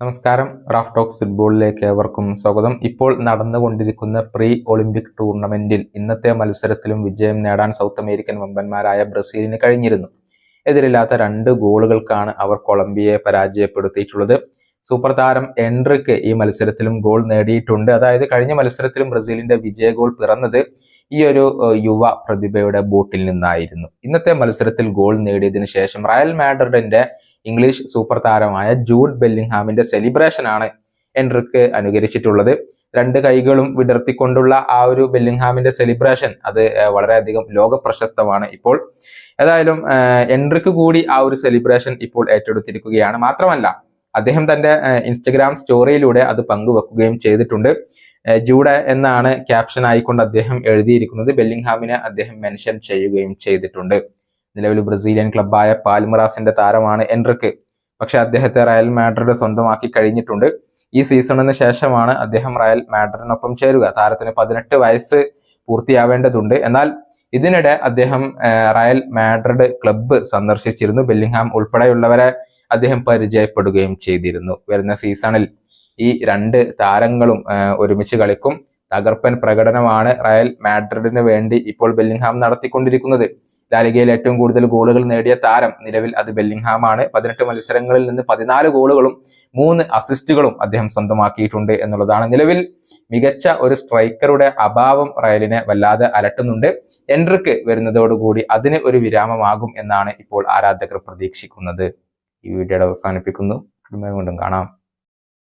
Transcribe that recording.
നമസ്കാരം. Raf talks ഫുട്ബോളിലേക്ക് ഏവർക്കും സ്വാഗതം. ഇപ്പോൾ നടന്നുകൊണ്ടിരിക്കുന്ന പ്രീ ഒളിമ്പിക് ടൂർണമെന്റിൽ ഇന്നത്തെ മത്സരത്തിലും വിജയം നേടാൻ സൗത്ത് അമേരിക്കൻ വമ്പന്മാരായ ബ്രസീലിന് കഴിഞ്ഞിരുന്നു. എതിരില്ലാത്ത രണ്ട് ഗോളുകൾക്കാണ് അവർ കൊളംബിയയെ പരാജയപ്പെടുത്തിയിട്ടുള്ളത്. സൂപ്പർ താരം എൻട്രിക്ക് ഈ മത്സരത്തിലും ഗോൾ നേടിയിട്ടുണ്ട്. അതായത് കഴിഞ്ഞ മത്സരത്തിലും ബ്രസീലിന്റെ വിജയ ഗോൾ പിറന്നത് ഈ ഒരു യുവ പ്രതിഭയുടെ ബോട്ടിൽ നിന്നായിരുന്നു. ഇന്നത്തെ മത്സരത്തിൽ ഗോൾ നേടിയതിനു ശേഷം റയൽ മാഡ്രിഡിന്റെ ഇംഗ്ലീഷ് സൂപ്പർ താരമായ ജൂഡ് ബെല്ലിംഗ്ഹാമിന്റെ സെലിബ്രേഷൻ ആണ് എൻട്രിക്ക് അനുകരിച്ചിട്ടുള്ളത്. രണ്ട് കൈകളും വിടർത്തിക്കൊണ്ടുള്ള ആ ഒരു ബെല്ലിംഗ്ഹാമിന്റെ സെലിബ്രേഷൻ അത് വളരെയധികം ലോക പ്രശസ്തമാണ് ഇപ്പോൾ. ഏതായാലും എൻട്രിക്ക് കൂടി ആ ഒരു സെലിബ്രേഷൻ ഇപ്പോൾ ഏറ്റെടുത്തിരിക്കുകയാണ്. മാത്രമല്ല അദ്ദേഹം തന്റെ ഇൻസ്റ്റഗ്രാം സ്റ്റോറിയിലൂടെ അത് പങ്കുവെക്കുകയും ചെയ്തിട്ടുണ്ട്. ജൂഡ എന്നാണ് ക്യാപ്ഷൻ ആയിക്കൊണ്ട് അദ്ദേഹം എഴുതിയിരിക്കുന്നത്. ബെല്ലിംഗ്ഹാമിനെ അദ്ദേഹം മെൻഷൻ ചെയ്യുകയും ചെയ്തിട്ടുണ്ട്. നിലവിൽ ബ്രസീലിയൻ ക്ലബ്ബായ പാൽമറാസിന്റെ താരമാണ് എൻട്രിക്ക് പക്ഷെ അദ്ദേഹത്തെ റയൽ മാഡ്രിഡ് സ്വന്തമാക്കി കഴിഞ്ഞിട്ടുണ്ട്. ഈ സീസണിന് ശേഷമാണ് അദ്ദേഹം റയൽ മാഡ്രിഡിനൊപ്പം ചേരുക. താരത്തിന് പതിനെട്ട് വയസ്സ് പൂർത്തിയാവേണ്ടതുണ്ട്. എന്നാൽ ഇതിനിടെ അദ്ദേഹം റയൽ മാഡ്രിഡ് ക്ലബ്ബ് സന്ദർശിച്ചിരുന്നു. ബെല്ലിംഗ്ഹാം ഉൾപ്പെടെയുള്ളവരെ അദ്ദേഹം പരിചയപ്പെടുകയും ചെയ്തിരുന്നു. വരുന്ന സീസണിൽ ഈ രണ്ട് താരങ്ങളും ഒരുമിച്ച് കളിക്കും. തകർപ്പൻ പ്രകടനമാണ് റയൽ മാഡ്രിഡിന് വേണ്ടി ഇപ്പോൾ ബെല്ലിംഗ്ഹാം നടത്തിക്കൊണ്ടിരിക്കുന്നത്. ലാലിഗയിൽ ഏറ്റവും കൂടുതൽ ഗോളുകൾ നേടിയ താരം നിലവിൽ അത് ബെല്ലിംഗ്ഹാം ആണ് പതിനെട്ട് മത്സരങ്ങളിൽ നിന്ന് പതിനാല് ഗോളുകളും മൂന്ന് അസിസ്റ്റുകളും അദ്ദേഹം സ്വന്തമാക്കിയിട്ടുണ്ട് എന്നുള്ളതാണ്. നിലവിൽ മികച്ച ഒരു സ്ട്രൈക്കറുടെ അഭാവം റയലിനെ വല്ലാതെ അലട്ടുന്നുണ്ട്. എൻട്രിക്ക് വരുന്നതോടുകൂടി അതിന് ഒരു വിരാമമാകും എന്നാണ് ഇപ്പോൾ ആരാധകർ പ്രതീക്ഷിക്കുന്നത്. ഈ വീഡിയോയുടെ അവസാനിപ്പിക്കുന്നു. വീണ്ടും കാണാം.